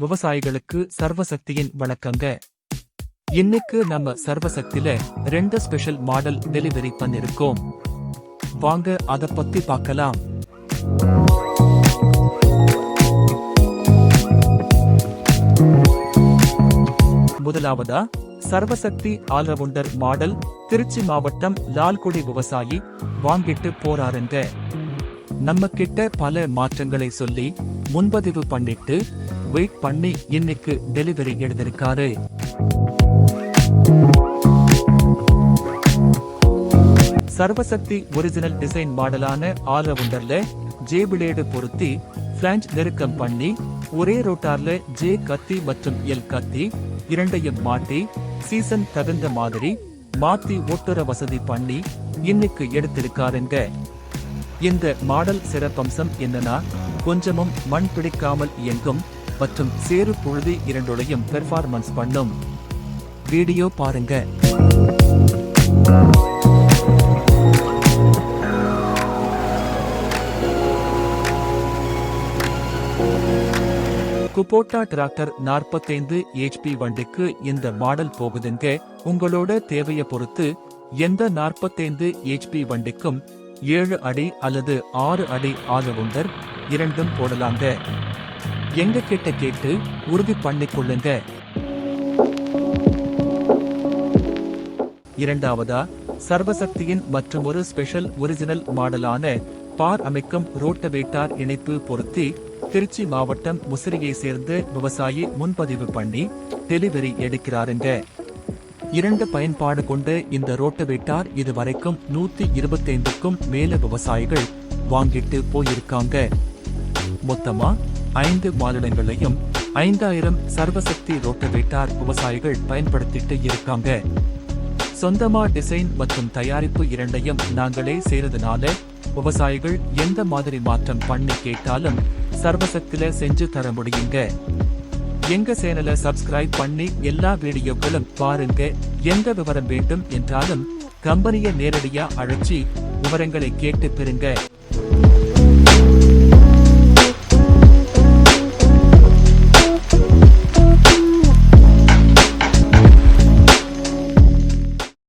விவசாயிகளுக்கு சர்வசக்தியின் வணக்கங்க. இன்னைக்கு நம்ம சர்வசக்தியில ரெண்டு ஸ்பெஷல் மாடல் டெலிவரி பண்ணிருக்கோம். வாங்க அத பத்தி பார்க்கலாம். முதலாவதா சர்வசக்தி ஆல்ரவுண்டர் மாடல் திருச்சி மாவட்டம் லால்குடி விவசாயி வாங்கிட்டு போறாருங்க. நம்ம கிட்ட பல மாற்றங்களை சொல்லி முன்பதிவு பண்ணிட்டு வெயிட் பண்ணி இன்னைக்கு டெலிவரி எடுத்திருக்காரு சர்வசக்தி ஒரிஜினல் டிசைன் மாடலான ஆல்ரவுண்டர்ல ஜே பிளேடு பொருத்தி பிளான்ச் நெருக்கம் பண்ணி ஒரே ரோட்டார்ல ஜே கத்தி மற்றும் எல் கத்தி இரண்டையும் மாட்டி சீசன் தகுந்த மாதிரி மாத்தி ஓட்டுற வசதி பண்ணி இன்னைக்கு எடுத்திருக்காருங்க. இந்த மாடல் சிறப்பம்சம் என்னன்னா கொஞ்சமும் மண் பிடிக்காமல் இயங்கும் மற்றும் சேறு பொழுது இரண்டுலையும் பெர்ஃபார்மன்ஸ் பண்ணும். வீடியோ பாருங்க. குபோட்டா டிராக்டர் நாற்பத்தைந்து ஹெச்பி வண்டிக்கு இந்த மாடல் போகுதுங்க. உங்களோட தேவையை பொறுத்து எந்த நாற்பத்தைந்து ஹெச்பி வண்டிக்கும் ஏழு அடி அல்லது ஆறு அடி ஆதரவுண்டர் இரண்டும் போடலாங்க. எங்க கிட்ட கேட்டு உறுதி பண்ணி கொள்ளுங்க. இரண்டாவதா சர்வசக்தியின் மற்றும் ஒரு ஸ்பெஷல் ஒரிஜினல் மாடலான பார் அமைக்கும் ரோட்டவேட்டார் இணைப்பு பொருத்தி திருச்சி மாவட்டம் முசிறியை சேர்ந்த விவசாயி முன்பதிவு பண்ணி டெலிவரி எடுக்கிறாருங்க. இரண்டு பயன்பாடு கொண்ட இந்த ரோட்டவேட்டார் இதுவரைக்கும் நூத்தி இருபத்தைந்துக்கும் மேல விவசாயிகள் வாங்கிட்டு போயிருக்காங்க. மொத்தமா ஐந்து மாநிலங்களையும் ஐந்தாயிரம் சர்வசக்தி ரோட்டவேட்டார் விவசாயிகள் பயன்படுத்திட்டு இருக்காங்க. சொந்தமா டிசைன் மற்றும் தயாரிப்பு இரண்டையும் நாங்களே செய்யறதுனால விவசாயிகள் எந்த மாதிரி மாற்றம் பண்ணி கேட்டாலும் சர்வசக்தில செஞ்சு தர முடியுங்க. எங்க சேனலை சப்ஸ்கிரைப் பண்ணி எல்லா வீடியோக்களும் பாருங்க. எந்த விவரம் வேண்டும் என்றாலும் கம்பெனியை நேரடியா அழைச்சி விவரங்களை கேட்டு பெறுங்க.